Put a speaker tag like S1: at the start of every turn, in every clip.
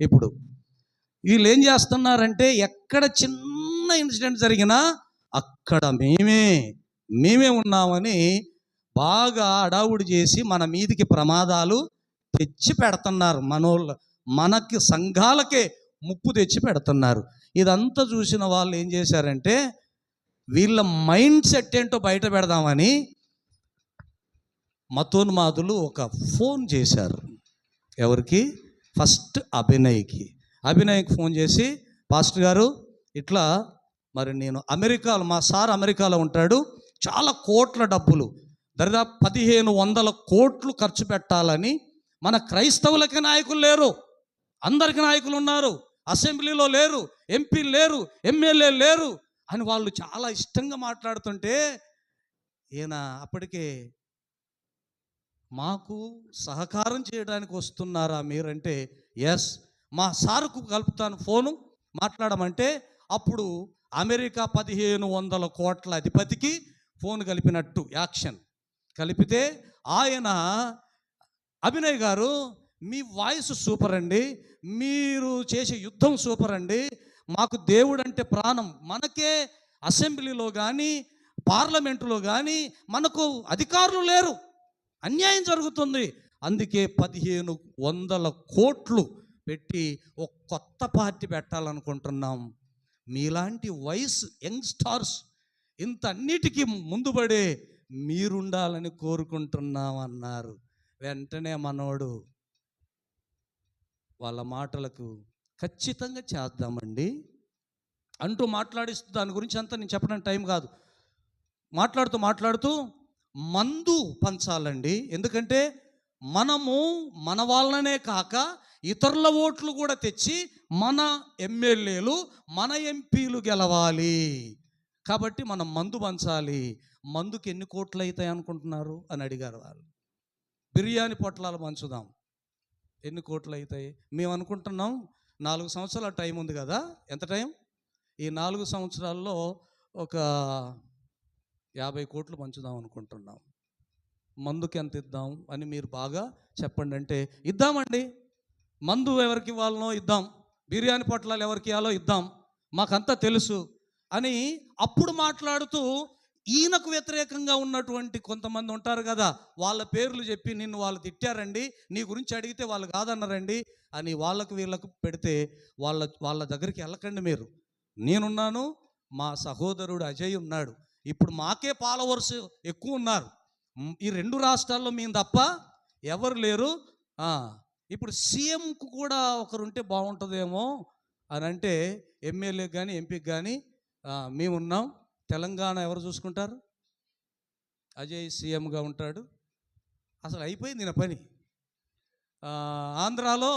S1: ఇప్పుడు వీళ్ళు ఏం చేస్తున్నారంటే ఎక్కడ చిన్న ఇన్సిడెంట్ జరిగినా అక్కడ మేమే మేమే ఉన్నామని బాగా అడావుడి చేసి మన మీదికి ప్రమాదాలు తెచ్చి పెడుతున్నారు. మనోళ్ళ మనకి సంఘాలకే ముప్పు తెచ్చి పెడుతున్నారు. ఇదంతా చూసిన వాళ్ళు ఏం చేశారంటే వీళ్ళ మైండ్ సెట్ ఏంటో బయట పెడదామని మతోన్మాదులు ఒక ఫోన్ చేశారు. ఎవరికి? ఫస్ట్ అభినయ్కి. అభినయ్కి ఫోన్ చేసి పాస్టర్ గారు ఇట్లా మరి నేను అమెరికాలో మా సార్ అమెరికాలో ఉంటాడు చాలా కోట్ల డబ్బులు దరిదాపు పదిహేను వందల కోట్లు ఖర్చు పెట్టాలని మన క్రైస్తవులకి నాయకులు లేరు అందరికి నాయకులు ఉన్నారు అసెంబ్లీలో లేరు ఎంపీ లేరు ఎమ్మెల్యే లేరు అని వాళ్ళు చాలా ఇష్టంగా మాట్లాడుతుంటే ఈయన అప్పటికే మాకు సహకారం చేయడానికి వస్తున్నారా మీరంటే ఎస్ మా సార్కు కలుపుతాను ఫోను మాట్లాడమంటే అప్పుడు అమెరికా పదిహేను వందల కోట్ల అధిపతికి ఫోన్ కలిపినట్టు యాక్షన్. కలిపితే ఆయన అభినయ్ గారు మీ వాయిస్ సూపర్ అండి మీరు చేసే యుద్ధం సూపర్ అండి మాకు దేవుడు అంటే ప్రాణం. మనకే అసెంబ్లీలో కానీ పార్లమెంటులో కానీ మనకు అధికారులు లేరు. అన్యాయం జరుగుతుంది. అందుకే పదిహేను వందల కోట్లు పెట్టి ఒక కొత్త పార్టీ పెట్టాలనుకుంటున్నాం. మీలాంటి వయస్ యంగ్స్టార్స్ ఇంత అన్నిటికీ ముందుపడే మీరుండాలని కోరుకుంటున్నామన్నారు. వెంటనే మనోడు వాళ్ళ మాటలకు ఖచ్చితంగా చేద్దామండి అంటూ మాట్లాడిస్తూ దాని గురించి అంతా నేను చెప్పడానికి టైం కాదు. మాట్లాడుతూ మాట్లాడుతూ మందు పంచాలండి. ఎందుకంటే మనము మన వాళ్ళనే కాక ఇతరుల ఓట్లు కూడా తెచ్చి మన ఎమ్మెల్యేలు మన ఎంపీలు గెలవాలి. కాబట్టి మనం మందు పంచాలి. మందుకి ఎన్ని కోట్లు అవుతాయి అనుకుంటున్నారు? అని అడిగారు వాళ్ళు. బిర్యానీ పొట్లాలు పంచుదాం. ఎన్ని కోట్లు అవుతాయి? మేము అనుకుంటున్నాం నాలుగు సంవత్సరాల టైం ఉంది కదా? ఎంత టైం? ఈ నాలుగు సంవత్సరాల్లో ఒక యాభై కోట్లు పంచుదాం అనుకుంటున్నాం. మందుకి ఎంత ఇద్దాం అని మీరు బాగా చెప్పండి అంటే ఇద్దామండి. మందు ఎవరికి ఇవ్వాలనో ఇద్దాం. బిర్యానీ పొట్లాలు ఎవరికి ఇవ్వాలో ఇద్దాం. మాకంతా తెలుసు అని అప్పుడు మాట్లాడుతూ ఈయనకు వ్యతిరేకంగా ఉన్నటువంటి కొంతమంది ఉంటారు కదా వాళ్ళ పేర్లు చెప్పి నిన్ను వాళ్ళు తిట్టారండి నీ గురించి అడిగితే వాళ్ళు కాదన్నారండి అని వాళ్ళకు వీళ్ళకు పెడితే వాళ్ళ వాళ్ళ దగ్గరికి వెళ్ళకండి మీరు. నేనున్నాను మా సహోదరుడు అజయ్ ఉన్నాడు. ఇప్పుడు మాకే ఫాలోవర్స్ ఎక్కువ ఉన్నారు ఈ రెండు రాష్ట్రాల్లో మేము తప్ప ఎవరు లేరు. ఇప్పుడు సీఎంకు కూడా ఒకరు ఉంటే బాగుంటుందేమో అని అంటే ఎమ్మెల్యేకి కానీ ఎంపీకి కానీ మేము ఉన్నాం తెలంగాణ ఎవరు చూసుకుంటారు? అజయ్ సీఎంగా ఉంటాడు. అసలు అయిపోయింది నా పని. ఆంధ్రాలో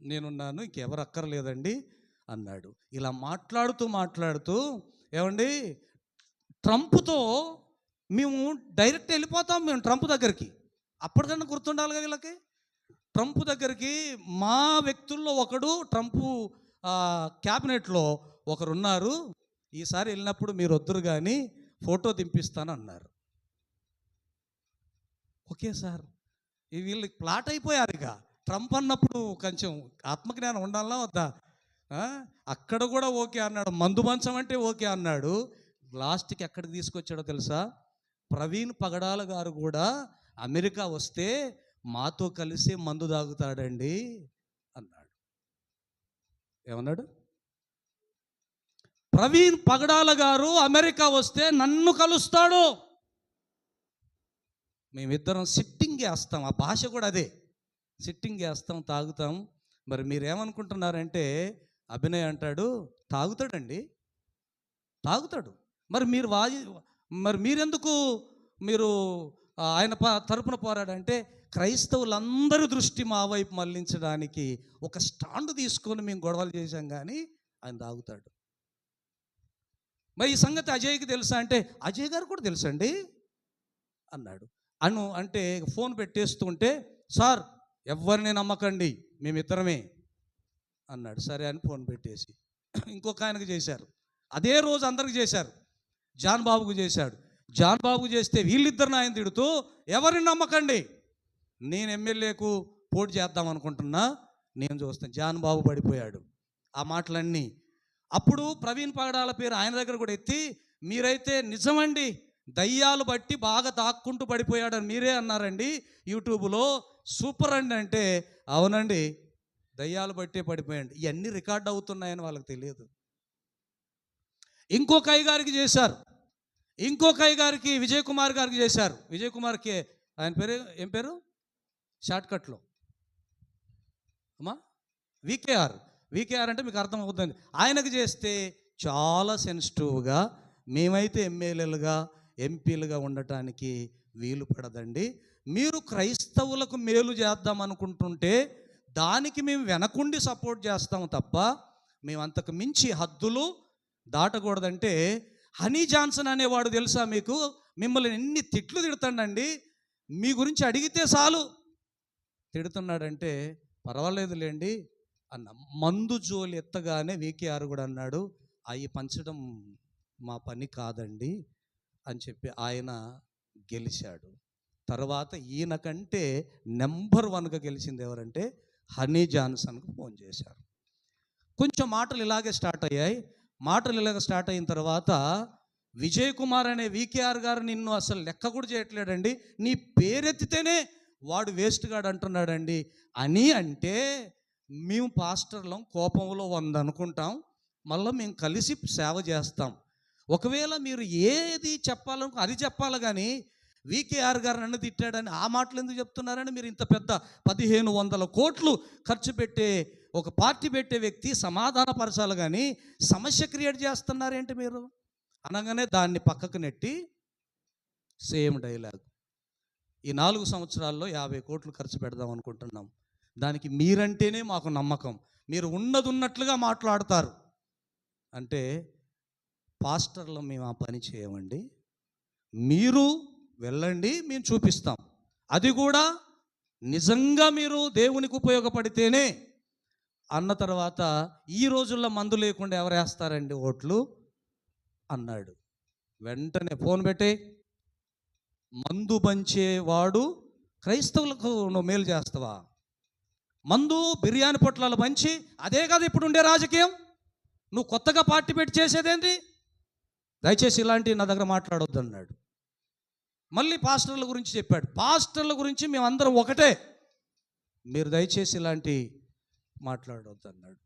S1: నేనున్నాను ఇంకెవరు అక్కర్లేదండి అన్నాడు. ఇలా మాట్లాడుతూ మాట్లాడుతూ ఏమండి ట్రంప్తో మేము డైరెక్ట్ వెళ్ళిపోతాం మేము ట్రంప్ దగ్గరికి. అప్పటికన్నా గుర్తుండాలి కదా వీళ్ళకి. ట్రంప్ దగ్గరికి మా వ్యక్తుల్లో ఒకడు ట్రంప్ క్యాబినెట్లో ఒకరున్నారు. ఈసారి వెళ్ళినప్పుడు మీరు వద్దురు కానీ ఫోటో దింపిస్తాను అన్నారు ఓకే సార్. వీళ్ళకి ప్లాట్ అయిపోయారు ఇక ట్రంప్ అన్నప్పుడు కొంచెం ఆత్మజ్ఞానం ఉండాలా వద్దా? అక్కడ కూడా ఓకే అన్నాడు. మందు మంచం అంటే ఓకే అన్నాడు. లాస్ట్కి ఎక్కడికి తీసుకొచ్చాడో తెలుసా? ప్రవీణ్ పగడాల గారు కూడా అమెరికా వస్తే మాతో కలిసి మందు తాగుతాడండి అన్నాడు. ఏమన్నాడు? ప్రవీణ్ పగడాల గారు అమెరికా వస్తే నన్ను కలుస్తాడు. మేమిద్దరం సిట్టింగ్ వేస్తాం. ఆ భాష కూడా అదే. సిట్టింగ్ వేస్తాం తాగుతాం. మరి మీరేమనుకుంటున్నారంటే అభినయ్ అంటాడు తాగుతాడండి. తాగుతాడు. మరి మీరు వాది మరి మీరెందుకు మీరు ఆయన తరపున పోరాడంటే క్రైస్తవులందరి దృష్టి మా వైపు మళ్ళించడానికి ఒక స్టాండ్ తీసుకొని మేము గొడవలు చేశాం కానీ ఆయన తాగుతాడు. మరి ఈ సంగతి అజయ్కి తెలుసా అంటే అజయ్ గారు కూడా తెలుసండి? అన్నాడు. అను అంటే ఫోన్ పెట్టేస్తుంటే సార్ ఎవరిని నమ్మకండి మేమిద్దరమే అన్నాడు. సరే అని ఫోన్ పెట్టేసి ఇంకొక ఆయనకు చేశారు. అదే రోజు అందరికి చేశారు. జాన్ బాబుకు చేశాడు. జాన్ బాబుకు చేస్తే వీళ్ళిద్దరిని ఆయన తిడుతూ ఎవరిని నమ్మకండి? నేను ఎమ్మెల్యేకు పోటీ చేద్దాం అనుకుంటున్నా నేను చూస్తాను. జాన్ బాబు పడిపోయాడు. ఆ మాటలన్నీ అప్పుడు ప్రవీణ్ పగడాల పేరు ఆయన దగ్గర కూడా ఎత్తి మీరైతే నిజమండి దయ్యాలు బట్టి బాగా దాక్కుంటూ పడిపోయాడని మీరే అన్నారండి. యూట్యూబ్లో సూపర్ అండి అంటే అవునండి దయ్యాలు బట్టే పడిపోయాడు. ఇవన్నీ రికార్డ్ అవుతున్నాయని వాళ్ళకి తెలియదు. ఇంకో కైగారికి చేశారు. ఇంకో కైగారికి విజయ్ కుమార్ గారికి చేశారు. విజయ్ కుమార్కి ఆయన పేరు ఏం పేరు? షార్ట్కట్లో అమ్మా వికేఆర్. వికేఆర్ అంటే మీకు అర్థమవుతుంది ఆయనకు చేస్తే చాలా సెన్సిటివ్గా మేమైతే ఎమ్మెల్యేలుగా ఎంపీలుగా ఉండటానికి వీలు పడదండి. మీరు క్రైస్తవులకు మేలు చేద్దాం అనుకుంటుంటే దానికి మేము వెనకుండి సపోర్ట్ చేస్తాము తప్ప మేము అంతకు మించి హద్దులు దాటకూడదంటే హనీ జాన్సన్ అనేవాడు తెలుసా మీకు? మిమ్మల్ని ఎన్ని తిట్లు తిడతాడండి? మీ గురించి అడిగితే చాలు. తిడుతున్నాడంటే పర్వాలేదులేండి. అన్న మందు జోలి ఎత్తగానే వీకేఆర్ కూడా అన్నాడు. అవి పంచడం మా పని కాదండి అని చెప్పి ఆయన గెలిచాడు. తర్వాత ఈయన కంటే నెంబర్ వన్గా గెలిచింది ఎవరంటే హనీ జాన్సన్కు ఫోన్ చేశారు. కొంచెం మాటలు ఇలాగే స్టార్ట్ అయ్యాయి. మాటలు ఇలాగ స్టార్ట్ అయిన తర్వాత విజయ్ కుమార్ అనే వికేఆర్ గారు నిన్ను అసలు లెక్క కూడా చేయట్లేడండి. నీ పేరెత్తితేనే వాడు వేస్ట్ గాడు అంటున్నాడండి. అని అంటే మేము పాస్టర్లం కోపంలో వంద అనుకుంటాం మళ్ళీ మేము కలిసి సేవ చేస్తాం. ఒకవేళ మీరు ఏది చెప్పాలనుకో అది చెప్పాలి కానీ వికేఆర్ గారు నన్ను తిట్టాడని ఆ మాటలు ఎందుకు చెప్తున్నారని మీరు ఇంత పెద్ద పదిహేను వందల కోట్లు ఖర్చు పెట్టే ఒక పార్టీ పెట్టే వ్యక్తి సమాధానపరచాలి కానీ సమస్య క్రియేట్ చేస్తున్నారేంటి మీరు? అనగానే దాన్ని పక్కకు నెట్టి సేమ్ డైలాగ్. ఈ నాలుగు సంవత్సరాల్లో యాభై కోట్లు ఖర్చు పెడదాం అనుకుంటున్నాం. దానికి మీరంటేనే మాకు నమ్మకం. మీరు ఉన్నది ఉన్నట్లుగా మాట్లాడతారు. అంటే పాస్టర్లు మేము ఆ పని చేయమండి. మీరు వెళ్ళండి మేము చూపిస్తాం. అది కూడా నిజంగా మీరు దేవునికి ఉపయోగపడితేనే. అన్న తర్వాత ఈ రోజుల్లో మందు లేకుండా ఎవరు వేస్తారండి ఓట్లు? అన్నాడు. వెంటనే ఫోన్ పెట్టే మందు పంచేవాడు క్రైస్తవులకు నువ్వు మేలు చేస్తావా? మందు బిర్యానీ పొట్లాలు పంచి అదే కదా ఇప్పుడు ఉండే రాజకీయం? నువ్వు కొత్తగా పార్టీ పెట్టి చేసేదేంటి? దయచేసి ఇలాంటి నా దగ్గర మాట్లాడొద్దు అన్నాడు మళ్ళీ పాస్టర్ల గురించి చెప్పాడు. పాస్టర్ల గురించి మేమందరం ఒకటే. మీరు దయచేసి ఇలాంటి మాట్లాడవద్దు అన్నాడు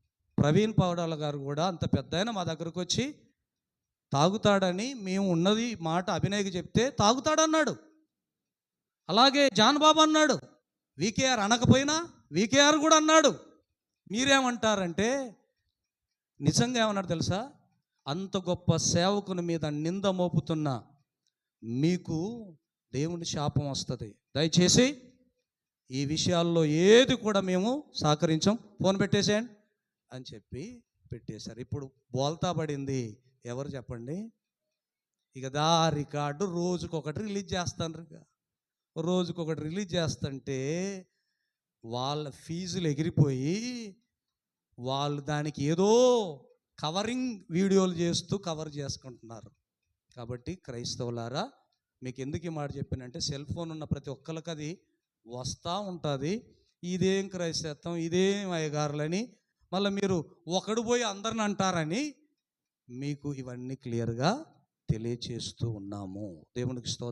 S1: ప్రవీణ్ పావడాల గారు కూడా అంత పెద్ద ఆయన మా దగ్గరకు వచ్చి తాగుతాడని మేము ఉన్నది మాట అభినయకి చెప్తే తాగుతాడన్నాడు. అలాగే జాన్ బాబు అన్నాడు వికేఆర్ అనకపోయినా వికేఆర్ కూడా అన్నాడు. మీరేమంటారంటే నిజంగా ఏమన్నాడు తెలుసా? అంత గొప్ప సేవకుని మీద నింద మోపుతున్న మీకు దేవుని శాపం వస్తుంది. దయచేసి ఈ విషయాల్లో ఏది కూడా మేము సహకరించాం. ఫోన్ పెట్టేసేయండి అని చెప్పి పెట్టేశారు. ఇప్పుడు బోల్తా పడింది. ఎవరు చెప్పండి? ఇక దా రికార్డు రోజుకొకటి రిలీజ్ చేస్తాను ఇక. రోజుకొకటి రిలీజ్ చేస్తుంటే వాళ్ళ ఫీజులు ఎగిరిపోయి వాళ్ళు దానికి ఏదో కవరింగ్ వీడియోలు చేస్తూ కవర్ చేసుకుంటున్నారు. కాబట్టి క్రైస్తవులారా మీకు ఎందుకు ఈ మాట చెప్పానంటే సెల్ ఫోన్ ఉన్న ప్రతి ఒక్కరికి అది వస్తూ ఉంటుంది. ఇదేం క్రైస్తత్వం ఇదేం అయ్యగారులని మళ్ళీ మీరు ఒకడు పోయి అందరిని అంటారని మీకు ఇవన్నీ క్లియర్గా తెలియచేస్తూ ఉన్నాము. దేవునికి స్తోత్రం.